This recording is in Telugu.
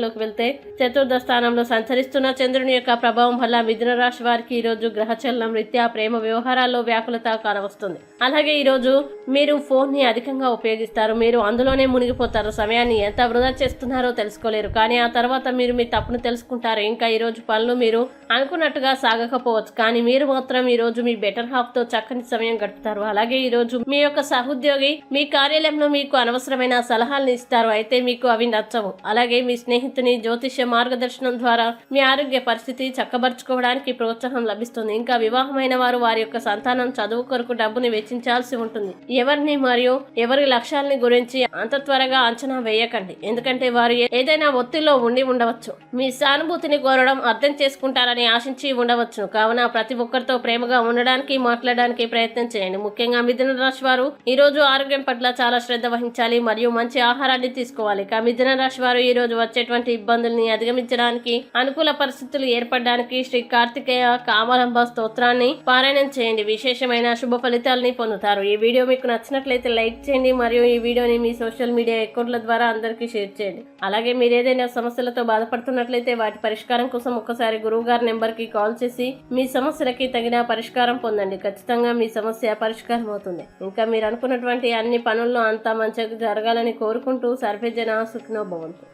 వివరాల్లోకి వెళ్తే చతుర్థ స్థానంలో సంచరిస్తున్న చంద్రుని యొక్క ప్రభావం వల్ల మిథున రాశి వారికి ఈ రోజు గ్రహచలనం రీత్యా ప్రేమ వ్యవహారాల్లో వ్యాకులత కానవస్తుంది. అలాగే ఈ రోజు మీరు ఫోన్ని అధికంగా ఉపయోగిస్తారు. మీరు అందులోనే మునిగిపోతారు. సమయాన్ని ఎంత వృధా చేస్తున్నారో తెలుసుకోలేరు. కానీ ఆ తర్వాత మీరు మీ తప్పును తెలుసుకుంటారు. ఇంకా ఈ రోజు పనులు మీరు అనుకున్నట్టుగా సాగకపోవచ్చు. కానీ మీరు మాత్రం ఈ రోజు మీ బెటర్ హాఫ్తో చక్కని సమయం గడుపుతారు. అలాగే ఈ రోజు మీ యొక్క సహోద్యోగి మీ కార్యాలయంలో మీకు అనవసరమైన సలహాలను ఇస్తారు. అయితే మీకు అవి నచ్చవు. అలాగే మీ స్నేహితులు స్నేహితుని జ్యోతిష్య మార్గదర్శనం ద్వారా మీ ఆరోగ్య పరిస్థితి చక్కబరుచుకోవడానికి ప్రోత్సాహం లభిస్తుంది. ఇంకా వివాహమైన వారు వారి యొక్క సంతానం చదువు కొరకు డబ్బుని వెచ్చించాల్సి ఉంటుంది. ఎవరిని మరియు ఎవరి లక్ష్యాలని గురించి అంత త్వరగా అంచనా వేయకండి. ఎందుకంటే వారు ఏదైనా ఒత్తిడిలో ఉండి ఉండవచ్చు. మీ సానుభూతిని కోరడం అర్థం చేసుకుంటారని ఆశించి ఉండవచ్చు. కావున ప్రతి ఒక్కరితో ప్రేమగా ఉండడానికి మాట్లాడడానికి ప్రయత్నం చేయండి. ముఖ్యంగా మిథున రాశి వారు ఈ రోజు ఆరోగ్యం పట్ల చాలా శ్రద్ధ వహించాలి మరియు మంచి ఆహారాన్ని తీసుకోవాలి. ఇక మిథున రాశి వారు ఈ రోజు వచ్చేటువంటి ఇబ్బందుల్ని అధిగమించడానికి అనుకూల పరిస్థితులు ఏర్పడడానికి శ్రీ కార్తికేయ కామరంభ స్తోత్రాన్ని పారాయణం చేయండి. విశేషమైన శుభ ఫలితాలని పొందుతారు. ఈ వీడియో మీకు నచ్చినట్లయితే లైక్ చేయండి మరియు ఈ వీడియోని మీ సోషల్ మీడియా అకౌంట్ల ద్వారా అందరికీ షేర్ చేయండి. అలాగే మీరు ఏదైనా సమస్యలతో బాధపడుతున్నట్లయితే వాటి పరిష్కారం కోసం ఒక్కసారి గురువు గారి నెంబర్కి కాల్ చేసి మీ సమస్యలకి తగిన పరిష్కారం పొందండి. ఖచ్చితంగా మీ సమస్య పరిష్కారం అవుతుంది. ఇంకా మీరు అనుకున్నటువంటి అన్ని పనుల్లో అంతా మంచిగా జరగాలని కోరుకుంటూ సర్వేజన సుఖినో భవంతు.